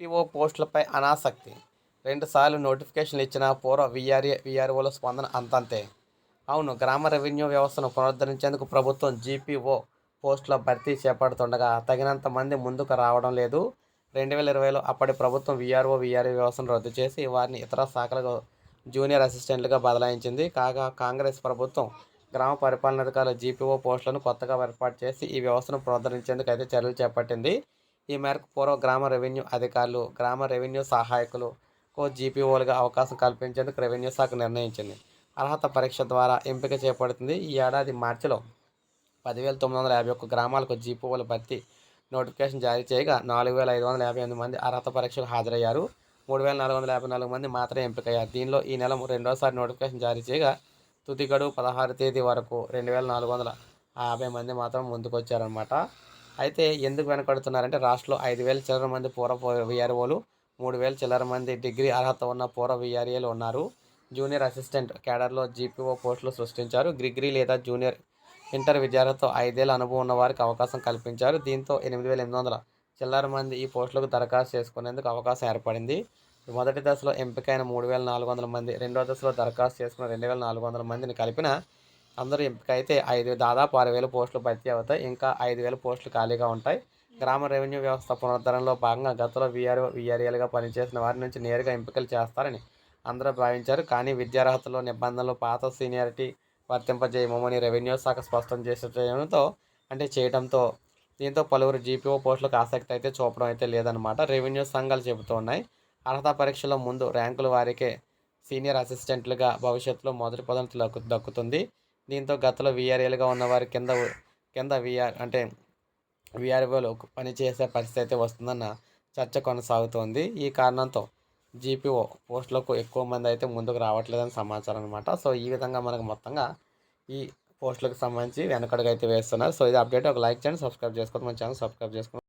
PO పోస్టులపై అనాసక్తి. రెండుసార్లు నోటిఫికేషన్లు ఇచ్చిన పూర్వ వీఆర్ఏ విఆర్ఓల స్పందన అంతంతే. అవును గ్రామ రెవెన్యూ వ్యవస్థను పునరుద్ధరించేందుకు ప్రభుత్వం జీపీఓ పోస్టుల భర్తీ చేపడుతుండగా తగినంత మంది ముందుకు రావడం లేదు. రెండు వేల ఇరవైలో అప్పటి ప్రభుత్వం వీఆర్ఓ వీఆర్ఏ వ్యవస్థను రద్దు చేసి వారిని ఇతర శాఖలకు జూనియర్ అసిస్టెంట్లుగా బదలాయించింది. కాగా కాంగ్రెస్ ప్రభుత్వం గ్రామ పరిపాలనాధికారుల జీపీఓ పోస్టులను కొత్తగా ఏర్పాటు చేసి ఈ వ్యవస్థను పునరుద్ధరించేందుకు అయితే చర్యలు చేపట్టింది. ఈ మేరకు పూర్వ గ్రామ రెవెన్యూ అధికారులు గ్రామ రెవెన్యూ సహాయకులు కో జీపీఓలుగా అవకాశం కల్పించేందుకు రెవెన్యూ శాఖ నిర్ణయించింది. అర్హత పరీక్ష ద్వారా ఎంపిక చేపడుతుంది ఈ ఏడాది మార్చిలో పదివేల తొమ్మిది వందల యాభై ఒక్క గ్రామాలకు జీపీఓల భర్తీ నోటిఫికేషన్ జారీ చేయగా నాలుగు వేల ఐదు వందల యాభై ఎనిమిది మంది అర్హత పరీక్షకు హాజరయ్యారు. మూడు వేల నాలుగు వందల యాభై నాలుగు మంది మాత్రమే ఎంపికయ్యారు. దీనిలో ఈ నెల రెండోసారి నోటిఫికేషన్ జారీ చేయగా తుది గడువు పదహారు తేదీ వరకు రెండు వేల నాలుగు వందల యాభై మంది మాత్రం ముందుకు వచ్చారనమాట అయితే ఎందుకు వెనకడుతున్నారంటే రాష్ట్రంలో ఐదు వేల చిల్లర మంది పూర్వ విఆర్ఓలు మూడు వేల చిల్లర మంది డిగ్రీ అర్హత ఉన్న పూర్వ విఆర్ఏలు ఉన్నారు. జూనియర్ అసిస్టెంట్ కేడర్లో జీపీఓ పోస్టులు సృష్టించారు. డిగ్రీ లేదా జూనియర్ ఇంటర్ విద్యార్థులతో ఐదేళ్ళ అనుభవం ఉన్న వారికి అవకాశం కల్పించారు. దీంతో ఎనిమిది వేల ఎనిమిది వందల చిల్లర మంది ఈ పోస్టులకు దరఖాస్తు చేసుకునేందుకు అవకాశం ఏర్పడింది. మొదటి దశలో ఎంపికైన మూడు వేల నాలుగు వందల మంది రెండో దశలో దరఖాస్తు చేసుకున్న రెండు వేల నాలుగు వందల మందిని కలిపిన అందరూ ఎంపిక అయితే ఐదు దాదాపు ఆరు వేల పోస్టులు భర్తీ అవుతాయి. ఇంకా ఐదు వేల పోస్టులు ఖాళీగా ఉంటాయి. గ్రామ రెవెన్యూ వ్యవస్థ పునరుద్ధరణలో భాగంగా గతంలో వీఆర్ఓ వీఆర్ఏలుగా పనిచేసిన వారి నుంచి నేరుగా ఎంపికలు చేస్తారని అందరూ భావించారు. కానీ విద్యార్హతలో నిబంధనలు పాత సీనియారిటీ వర్తింపజేయమని రెవెన్యూ శాఖ స్పష్టం చేసేయడంతో అంటే చేయడంతో దీంతో పలువురు జీపీఓ పోస్టులకు ఆసక్తి అయితే చూపడం అయితే లేదనమాట రెవెన్యూ సంఘాలు చెబుతున్నాయి. అర్హత పరీక్షలో ముందు ర్యాంకుల వారికే సీనియర్ అసిస్టెంట్లుగా భవిష్యత్తులో మొదటి పదవి దక్కు దక్కుతుంది. దీంతో గతంలో వీఆర్ఏలుగా ఉన్నవారి కింద కింద వీఆర్ అంటే వీఆర్ఓలు పనిచేసే పరిస్థితి అయితే వస్తుందన్న చర్చ కొనసాగుతోంది. ఈ కారణంతో జీపీఓ పోస్టులకు ఎక్కువ మంది అయితే ముందుకు రావట్లేదని సమాచారం అనమాట సో ఈ విధంగా మనకు మొత్తంగా ఈ పోస్టులకు సంబంధించి వెనకడుగు అయితే వేస్తున్నారు. సో ఇది అప్డేట్. ఒక లైక్ చేయండి సబ్స్క్రైబ్ చేసుకోండి మన ఛానల్ సబ్స్క్రైబ్ చేసుకోండి.